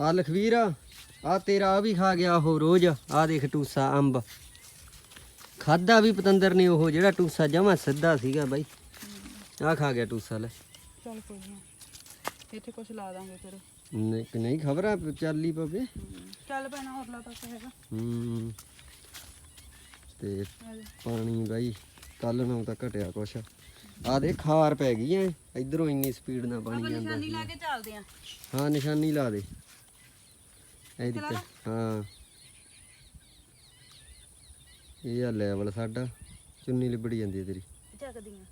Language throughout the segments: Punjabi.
ਆ ਲਖਵੀਰ ਆ ਤੇਰਾ ਆ ਵੀ ਖਾ ਗਿਆ ਉਹ ਰੋਜ਼। ਆ ਦੇਖ ਟੂਸਾ ਅੰਬ। ਖਾਦਾ ਵੀ ਪਤੰਦਰ ਨੇ ਉਹ ਜਿਹੜਾ ਟੂਸਾ ਜਮਾ ਸਿੱਧਾ ਸੀਗਾ ਬਾਈ। ਆ ਖਾ ਗਿਆ ਟੂਸਾ ਲੈ। ਚੱਲ ਕੋਈ ਨਾ ਇੱਥੇ ਕੁਝ ਲਾ ਦਾਂਗੇ ਫਿਰ। ਨਹੀਂ ਨਹੀਂ ਖਬਰ ਆ ਚੱਲੀ ਪਵੇ। ਚੱਲ ਪੈਣਾ ਹੋਰਲਾ ਪਾਸੇ ਹੈਗਾ। ਹੂੰ। ਤੇ। ਪਾਣੀ ਬਾਈ ਕੱਲ ਨਾਲੋਂ ਤਾਂ ਘਟਿਆ ਕੁਛ। ਆ ਦੇ ਖਾਰ ਪੈ ਗਈ ਐ। ਇਧਰੋਂ ਇੰਨੀ ਸਪੀਡ ਨਾਲ ਪਾਣੀ ਜਾਂਦਾ ਨਿਸ਼ਾਨੀ ਸੀ। ਲਾ ਕੇ ਚੱਲਦੇ ਆ। ਹਾਂ ਨਿਸ਼ਾਨੀ ਲਾ ਦੇ। ਇਹਦੀ ਹਾਂ। ਇਹ ਆ ਲੈਵਲ ਸਾਡਾ। ਚੁੰਨੀ ਲਿਬੜੀ ਜਾਂਦੀ ਹੈ ਤੇਰੀ। ਚੱਕਦੀਆਂ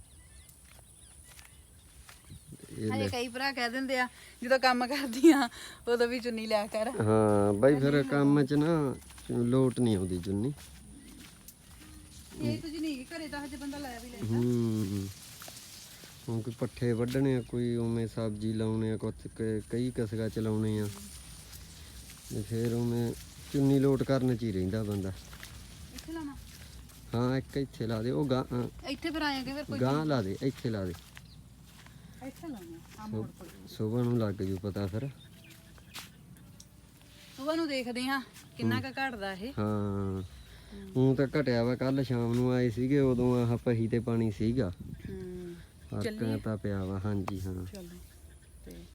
ਹਜੇ ਕਈ ਭਰਾ ਕਹਿ ਦਿੰਦੇ ਆ ਜਦੋਂ ਕੰਮ ਕਰਦੀ ਆ ਉਦੋਂ ਵੀ ਚੁੰਨੀ ਲਿਆ ਕਰ। ਹਾਂ ਬਾਈ ਫਿਰ ਕੰਮ 'ਚ ਨਾ ਲੋਟ ਨਹੀਂ ਆਉਂਦੀ ਚੁੰਨੀ। ਇਹ ਤੁਸੀਂ ਨਹੀਂ ਘਰੇ ਤਾਂ ਹਜੇ ਬੰਦਾ ਲਾਇਆ ਵੀ ਲੈ ਹੂੰ। ਹੁਣ ਕੋਈ ਪੱਠੇ ਵੱਢਣੇ ਆ ਕੋਈ ਉਵੇਂ ਸਬਜ਼ੀ ਲਾਉਣੇ ਆ ਕਈ ਕਸਗਾ ਚਲਾਉਣੇ ਆ। ਤੇ ਫਿਰ ਉਵੇਂ ਚੁੰਨੀ ਲੋਟ ਕਰਨ ਚ ਹੀ ਰਹਿੰਦਾ ਬੰਦਾ। ਇੱਥੇ ਲਾਣਾ ਹਾਂ ਇੱਕ ਇੱਥੇ ਲਾ ਦੇ ਉਹ ਗਾਂ ਇੱਥੇ ਫਿਰ ਆਏਗੇ ਫਿਰ ਕੋਈ ਗਾਂ ਲਾ ਦੇ ਇੱਥੇ ਲਾ ਦੇ। ਇੱਥੇ ਲਾਉਣਾ ਆ ਮੋੜ ਕੋਲ ਸੁਬਹ ਨੂੰ ਲੱਗ ਜੂ ਪਤਾ ਫਿਰ। ਸੁਬਾਹ ਨੂੰ ਦੇਖਦੇ ਆ ਕਿੰਨਾ ਕੁ ਘਟਦਾ ਇਹ। ਹਾਂ ਉਹ ਤਾਂ ਘਟਿਆ ਵਾ ਕੱਲ ਸ਼ਾਮ ਨੂੰ ਆਏ ਸੀਗੇ ਉਦੋਂ ਆਹ ਪਹੀ ਤੇ ਪਾਣੀ ਸੀਗਾ। ਹੂੰ। ਤਾਂ ਪਿਆ ਵਾ ਹਾਂਜੀ ਹਾਂ। ਚੱਲਦੇ